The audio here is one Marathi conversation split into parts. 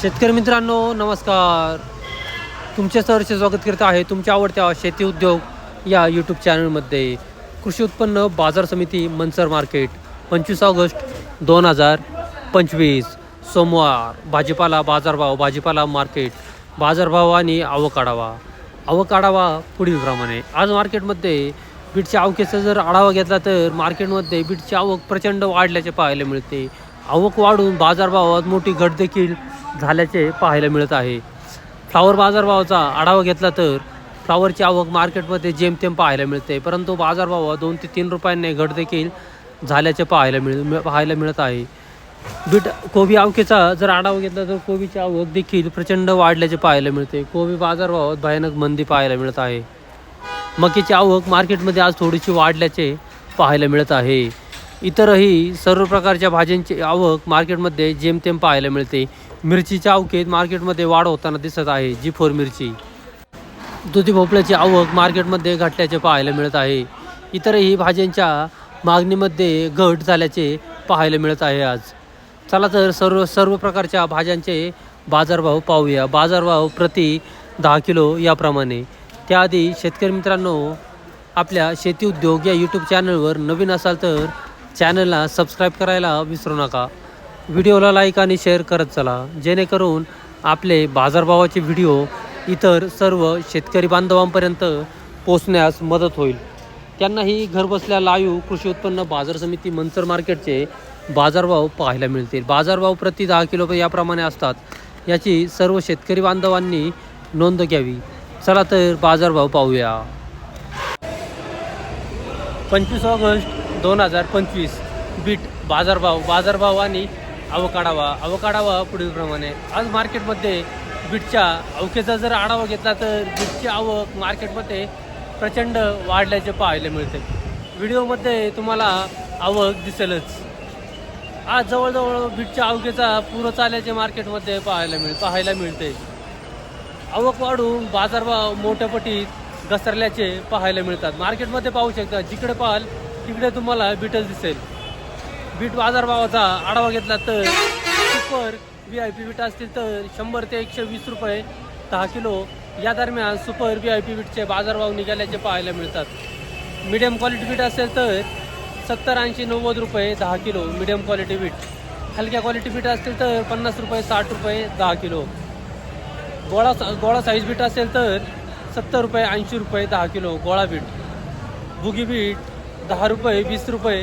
शेतकरी मित्रांनो नमस्कार. तुमचे सहर्ष स्वागत करत आहे तुमच्या आवडत्या शेती उद्योग या यूट्यूब चॅनलमध्ये कृषी उत्पन्न बाजार समिती मनसर मार्केट पंचवीस ऑगस्ट दोन हजार पंचवीस. सोमवार भाजीपाला बाजारभाव भाजीपाला मार्केट बाजारभाव आणि आवक आढावा. आवक आढावा पुढीलप्रमाणे आज मार्केटमध्ये बीटच्या आवकेचा जर आढावा घेतला तर मार्केटमध्ये बीटची आवक प्रचंड वाढल्याचे पाहायला मिळते. आवक वाढून बाजारभावात मोठी घट देखील झाल्याचे पाहायला मिळत आहे. फ्लावर बाजारभावाचा आढावा घेतला तर फ्लावरची आवक मार्केटमध्ये जेमतेम पाहायला मिळते परंतु बाजारभावात दोन ते तीन रुपयांनी घट देखील झाल्याचे पाहायला मिळ मिळ- पाहायला मिळत आहे. बीट कोबी आवकेचा जर आढावा घेतला तर कोबीची आवक देखील प्रचंड वाढल्याचे पाहायला मिळते. कोबी बाजारभावात भयानक मंदी पाहायला मिळत आहे. मकीची आवक मार्केटमध्ये आज थोडीशी वाढल्याचे पाहायला मिळत आहे. इतरही सर्व प्रकारच्या भाज्यांची आवक मार्केटमध्ये जेमतेम पाहायला मिळते. मिरचीच्या आवकेत मार्केटमध्ये वाढ होताना दिसत आहे जी फोर मिरची. दुधी भोपळ्याची आवक मार्केटमध्ये घटल्याचे पाहायला मिळत आहे. इतरही भाज्यांच्या मागणीमध्ये घट झाल्याचे पाहायला मिळत आहे आज. चला तर सर्व सर्व प्रकारच्या भाज्यांचे बाजारभाव पाहूया. बाजारभाव प्रति दहा किलो याप्रमाणे. त्याआधी शेतकरी मित्रांनो आपल्या शेती उद्योग या यूट्यूब चॅनलवर नवीन असाल तर चॅनलला सबस्क्राईब करायला विसरू नका. व्हिडिओला लाईक आणि शेअर करत चला. जेणेकरून आपले बाजारभावाचे व्हिडिओ इतर सर्व शेतकरी बांधवांपर्यंत पोचण्यास मदत होईल. त्यांनाही घरबसल्या लाईव्ह कृषी उत्पन्न बाजार समिती मंचर मार्केटचे बाजारभाव पाहायला मिळतील. बाजारभाव प्रति दहा किलो याप्रमाणे असतात. याची सर्व शेतकरी बांधवांनी नोंद घ्यावी. चला तर बाजारभाव पाहूया. पंचवीस ऑगस्ट दोन हजार पंचवीस बीट बाजारभाव बाजारभाव आणि अवकाढावा अवकाढावा पुढीलप्रमाणे आज मार्केटमध्ये बीटच्या अवकेचा जर आढावा घेतला तर बीटची आवक मार्केटमध्ये प्रचंड वाढल्याचे पाहायला मिळते. व्हिडिओमध्ये तुम्हाला आवक दिसेलच. आज जवळजवळ बीटच्या अवकेचा पूर चालल्याचे मार्केटमध्ये पाहायला मिळ पाहायला मिळते. आवक वाढून बाजारभाव मोठ्या पटीत घसरल्याचे पाहायला मिळतात. मार्केटमध्ये पाहू शकता जिकडे पाहाल तिकडे तुम्हाला बीटच दिसेल. बीट बाजारभावाचा आढावा घेतला तर super V I P beet असतील तर शंभर ते एकशे वीस रुपये दहा किलो. या दरम्यान सुपर व्ही आय पी बीटचे बाजारभाव निघाल्याचे पाहायला मिळतात. मिडियम क्वालिटी बीट असेल तर सत्तर ऐंशी नव्वद रुपये दहा किलो मिडियम क्वालिटी बीट हलक्या क्वालिटी बीट असतील तर पन्नास रुपये साठ रुपये दहा किलो. गोळा गोळा साईज बीट असेल तर सत्तर रुपये ऐंशी रुपये दहा किलो गोळा बीट बुगी बीट दहा रुपये वीस रुपये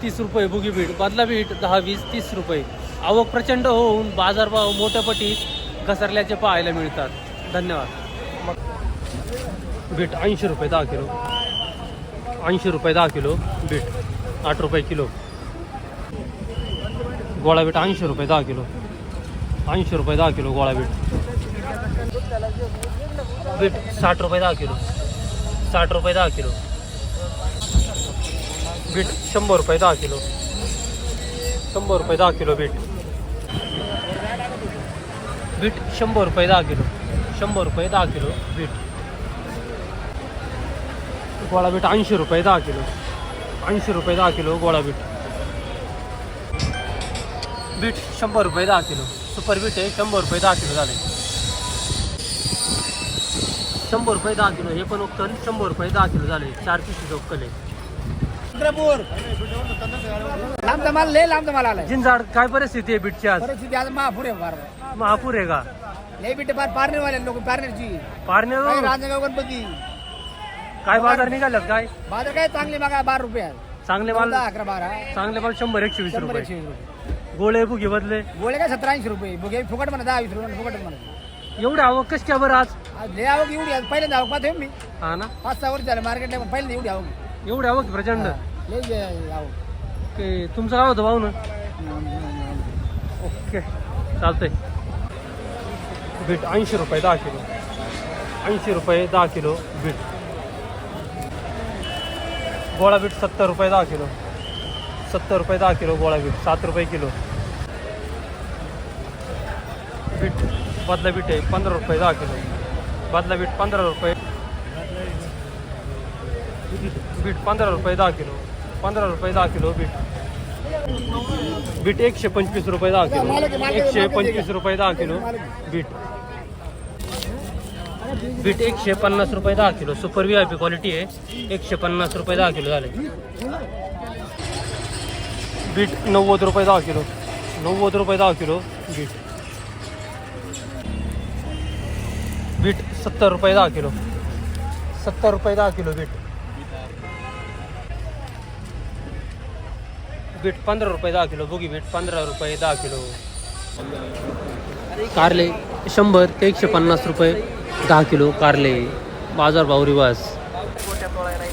तीस रुपये बुगी बीट बदला बीट दहा वीस तीस रुपये. आवक प्रचंड होऊन बाजारभाव मोठ्या पटीत घसरल्याचे पाहायला मिळतात. धन्यवाद. बीट ऐंशी रुपये दहा किलो. ऐंशी रुपये दहा किलो बीट. आठ रुपये किलो. गोळा बीट ऐंशी रुपये दहा किलो. ऐंशी रुपये दहा किलो गोळा बीट. बीट साठ रुपये दहा किलो. साठ रुपये दहा किलो. बीट शंभर रुपये दहा किलो शंभर रुपये दहा किलो बीट बीट शंभर रुपये दहा किलो शंभर रुपये दहा किलो बीट गोळा बीट ऐंशी रुपये दहा किलो ऐंशी रुपये दहा किलो गोळा बीट बीट शंभर रुपये दहा किलो सुपर बीट आहे शंभर रुपये दहा किलो झाले शंभर रुपये दहा किलो हे पण उकल शंभर रुपये दहा किलो झाले चार पिशवी उकल आहे चंद्रपूर लांब माल लय लांब माल आलाय. जिंजाड काय परिस्थिती आहे बीटची आज? परिस्थिती आज महापूर आहे फार. महापूर आहे का? लय बिटे फार पारणे वाले लोक पारनेरची. काही रांजणगाव गणपती. काय बाजार निघाल्यात काय? बाजार काय चांगली मागा बारा रुपये आहे. चांगले माल चौदा, अकरा बारा. चांगले माल शंभर एकशे वीस शंभर रुपये. एकशे वीस रुपये. गोळे बुगी बदले. गोळे काय सतरा ऐंशी रुपये. बघे फुकट म्हणा दहा वीस रुपये फुकट म्हणा. एवढे आवक कशी काय बरं आज? आज लय आवक एवढी आज पहिल्यांदा आवक पाहतोय मी. हा ना? पाच सहा वर्ष झालं मार्केटला पण पहिल्यांदा एवढी आवक एवढे आवक प्रचंड. हा, जे तुमचं काय होतं भाऊ ना? ओके चालतंय. बीट ऐंशी रुपये दहा किलो. ऐंशी रुपये दहा किलो बीट. गोळा बीट सत्तर रुपये दहा किलो. सत्तर रुपये दहा किलो गोळा बीट सात रुपये किलो. बीट बदला बीट आहे पंधरा रुपये दहा किलो. बदला बीट पंधरा रुपये. बीट पंधरा रुपये दहा किलो पंधरा रुपये दहा किलो बीट बीट एकशे पंचवीस रुपये दहा किलो एकशे पंचवीस रुपये दहा किलो बीट बीट एकशे पन्नास रुपये दहा kilo super V I P quality आहे एकशे पन्नास रुपये दहा किलो झाले बीट नव्वद रुपये दहा किलो नव्वद रुपये दहा किलो बीट बीट सत्तर रुपये दहा किलो सत्तर रुपये दहा किलो बीट बीट पंधरा रुपये दहा किलो बोगी बीट पंधरा रुपये दहा किलो. कारले शंभर ते एकशे पन्नास रुपये दहा किलो कारले. बाजार भाव रिवाज.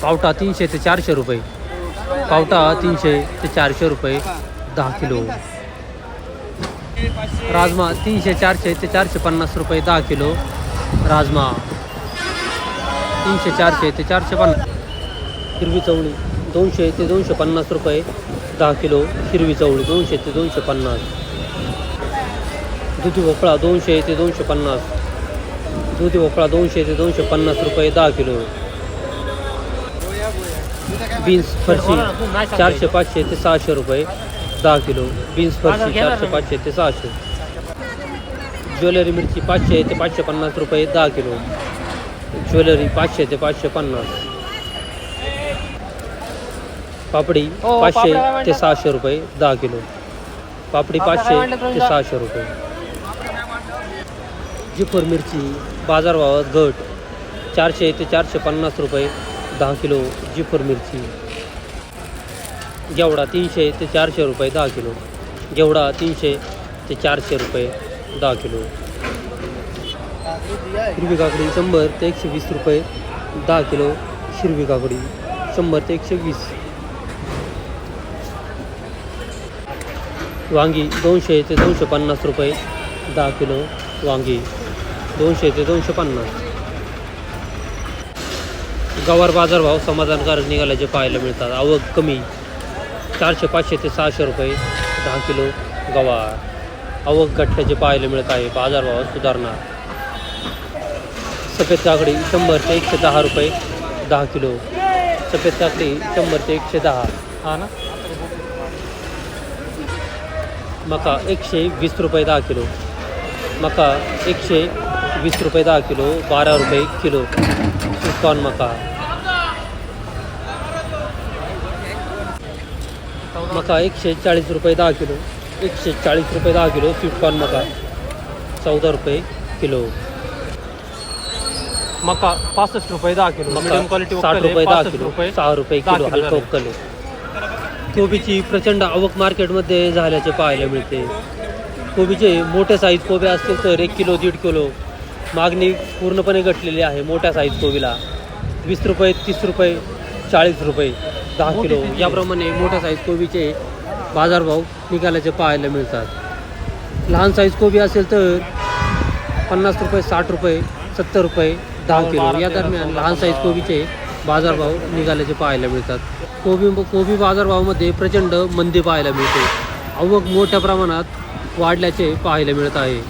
पावटा तीनशे ते चारशे रुपये. पावटा तीनशे ते चारशे रुपये दहा किलो. राजमा तीनशे चारशे ते चारशे पन्नास रुपये दहा किलो. राजमा तीनशे चारशे ते चारशे पन्नास. हिरवी चवळी दोनशे ते दोनशे पन्नास रुपये दहा किलो हिरवी चवळी दोनशे ते दोनशे पन्नास. दुधी भोपळा दोनशे ते दोनशे पन्नास. दुधी भोपळा दोनशे ते दोनशे पन्नास रुपये दहा किलो. बीन्स फरशी चारशे पाचशे ते सहाशे रुपये दहा किलो. बीन्स फरशी चारशे पाचशे ते सहाशे. ज्वेलरी मिरची पाचशे ते पाचशे पन्नास रुपये दहा किलो. ज्वेलरी पाचशे ते पाचशे पन्नास. पापडी हो, पाचशे पापड्या काय ते म्हणतात? सहाशे रुपये दहा किलो. पापडी पापड्या पाचशे म्हणतात ते तुमच्या? सहाशे रुपये. जिफर मिरची बाजारभावात घट चारशे ते चारशे पन्नास रुपये दहा किलो जिफर मिरची. गेवडा तीनशे ते चारशे रुपये दहा किलो. गेवडा तीनशे ते चारशे रुपये दहा किलो. हिरवी काकडी शंभर ते एकशे वीस रुपये दहा किलो. हिरवी काकडी शंभर ते एकशे वीस. वांगी दोनशे ते दोनशे पन्नास रुपये दहा किलो वांगी. दोनशे ते दोनशे पन्नास. गवार बाजारभाव समाधानकारक निघाल्याचे पाहायला मिळतात. आवक कमी. चारशे, पाचशे ते सहाशे रुपये दहा किलो गवार. आवक गठ्ठ्याचे पाहायला मिळत आहे. बाजारभावात सुधारणा. सफ़ेद काकडी शंभर ते एकशे दहा रुपये दहा किलो. सफ़ेद काकडी शंभर ते एकशे दहा. हा ना? मका एकशे वीस रुपये दहा किलो. मका एकशे वीस रुपये दहा किलो बारा रुपये किलो. स्वीटकॉर्न मका. मका एकशे चाळीस रुपये दहा किलो एकशे चाळीस रुपये दहा किलो स्वीटकॉर्न मका. चौदा रुपये किलो. मका पासष्ट रुपये दहा किलो medium quality साठ रुपये दहा 65 किलो रुपये सहा रुपये किलो हलका. उकल कोबीची प्रचंड आवक मार्केटमध्ये झाल्याचे पाहायला मिळते. कोबीचे मोठ्या साईज कोबे असतील तर एक किलो दीड किलो मागणी पूर्णपणे घटलेली आहे मोठ्या साईज कोबीला. वीस रुपये तीस रुपये चाळीस रुपये दहा किलो याप्रमाणे मोठ्या साईज कोबीचे बाजारभाव निघाल्याचे पाहायला मिळतात. लहान साईज कोबी असेल तर पन्नास रुपये साठ रुपये सत्तर रुपये दहा किलो. या दरम्यान लहान साईज कोबीचे बाजारभाव निघाल्याचे पाहायला मिळतात. कोबी कोबी बाजारभावामध्ये प्रचंड मंदी पाहायला मिळते. आवक मोठ्या प्रमाणात वाढल्याचे पाहायला मिळत आहे.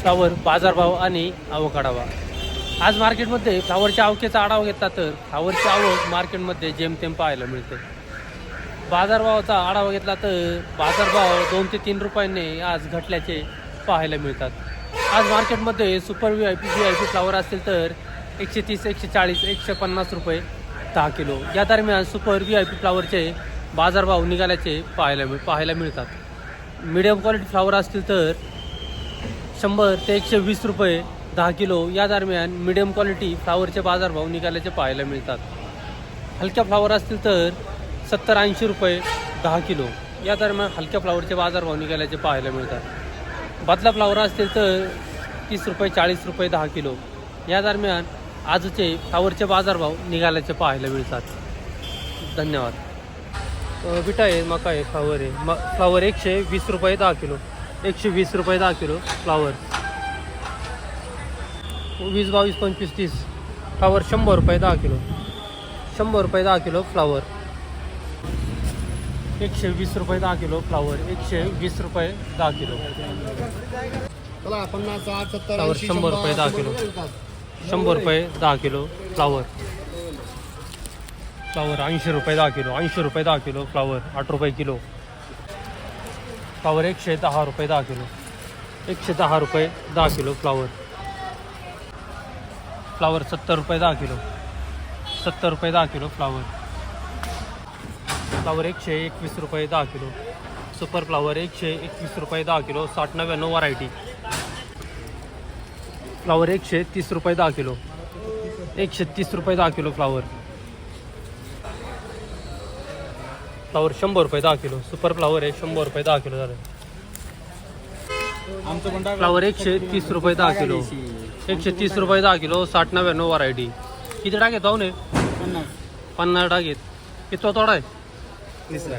फ्लावर बाजारभाव आणि आवक आढावा. आज मार्केटमध्ये फ्लावरच्या आवकेचा आढावा घेतला तर फ्लावरची आवक मार्केटमध्ये जेमतेम पाहायला मिळते. बाजारभावाचा आढावा घेतला तर बाजारभाव दोन ते तीन रुपयांनी आज घटल्याचे पाहायला मिळतात. आज मार्केटमध्ये super V I P V I P flower असतील तर एकशे तीस एकशे चाळीस एकशे पन्नास रुपये दहा किलो. या दरम्यान सुपर व्ही आय पी फ्लावरचे बाजारभाव निघाल्याचे पाहायला मिळ पाहायला मिळतात. मिडियम क्वालिटी फ्लावर असतील तर शंभर ते एकशे वीस रुपये दहा किलो. या दरम्यान मिडियम क्वालिटी फ्लावरचे बाजारभाव निघाल्याचे पाहायला मिळतात. हलक्या फ्लावर असतील तर सत्तर ऐंशी रुपये दहा किलो. या दरम्यान हलक्या फ्लावरचे बाजारभाव निघाल्याचे पाहायला मिळतात. बदला फ्लावर असतील तर तीस रुपये चाळीस रुपये दहा किलो. या दरम्यान आजचे फ्लावरचे बाजारभाव निघाल्याचे पाहायला मिळतात. धन्यवाद. अ, बिटा आहे मका आहे फ्लावर आहे म फ्लावर एकशे वीस रुपये दहा किलो. एकशे वीस रुपये दहा किलो फ्लावर. वीस बावीस पंचवीस तीस. फ्लावर शंभर रुपये दहा किलो. शंभर रुपये दहा किलो फ्लावर. एकशे वीस रुपये दहा किलो फ्लावर एकशे वीस रुपये दहा किलो फ्लावर शंभर रुपये दहा किलो. शंभर रुपये दहा किलो फ्लावर फ्लावर ऐंशी रुपये दहा किलो ऐंशी रुपये दहा किलो फ्लावर आठ रुपये किलो फ्लावर एकशे दहा रुपये दहा किलो एकशे दहा रुपये दहा किलो फ्लावर फ्लावर सत्तर रुपये दहा किलो सत्तर रुपये दहा किलो फ्लावर फ्लावर एकशे एकवीस रुपये दहा किलो. सुपर फ्लावर एकशे एकवीस रुपये दहा किलो साठ नव्याण्णव व्हरायटी फ्लावर एकशे तीस रुपये दहा किलो. एकशे तीस रुपये दहा किलो फ्लावर. फ्लावर शंभर रुपये दहा किलो. सुपर फ्लावर आहे शंभर रुपये दहा किलो झालं. फ्लावर एकशे तीस रुपये दहा किलो. एकशे तीस रुपये दहा किलो साठ नव्याण्णव व्हरायटी किती टाकेत जाऊन पन्नास. पन्नास टाकेत किती तोडा आहे? तिसरा.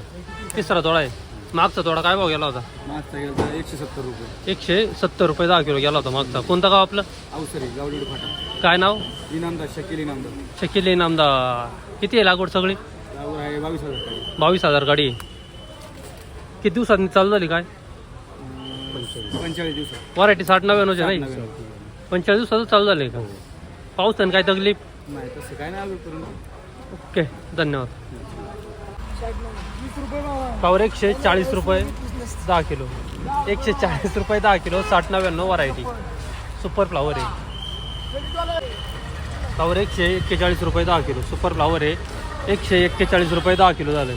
तिसरा तोडा आहे. मागचा तोडा काय भाव गेला होता? मागचा गेला एकशे सत्तर रुपये. एकशे सत्तर रुपये दहा किलो गेला होता मागचा. कोणता गाव आपलं? अवसरी गावडी फाटा. काय नाव? इनामदार शकील इनामदार. शकील नामदा किती आहे लागवड सगळी? गावर आहे बावीस हजार. बावीस हजार गाडी. आहे. किती दिवसांनी चालू झाली काय? पंचेचाळीस. दिवसात. व्हरायटी साठ नव्याण्णवची नाही. पंचेचाळीस दिवसाचं चालू झाले का? पाऊस आणि काय तकलीफ? नाही तसं काय नाही ओके धन्यवाद. फ्लावर एकशे चाळीस रुपये दहा किलो. एकशे चाळीस रुपये दहा किलो साठ नव्याण्णव व्हरायटी सुपर फ्लावर आहे. फ्लावर एकशे एक्केचाळीस रुपये दहा किलो. सुपर फ्लावर आहे. एकशे एक्केचाळीस रुपये दहा किलो झालं.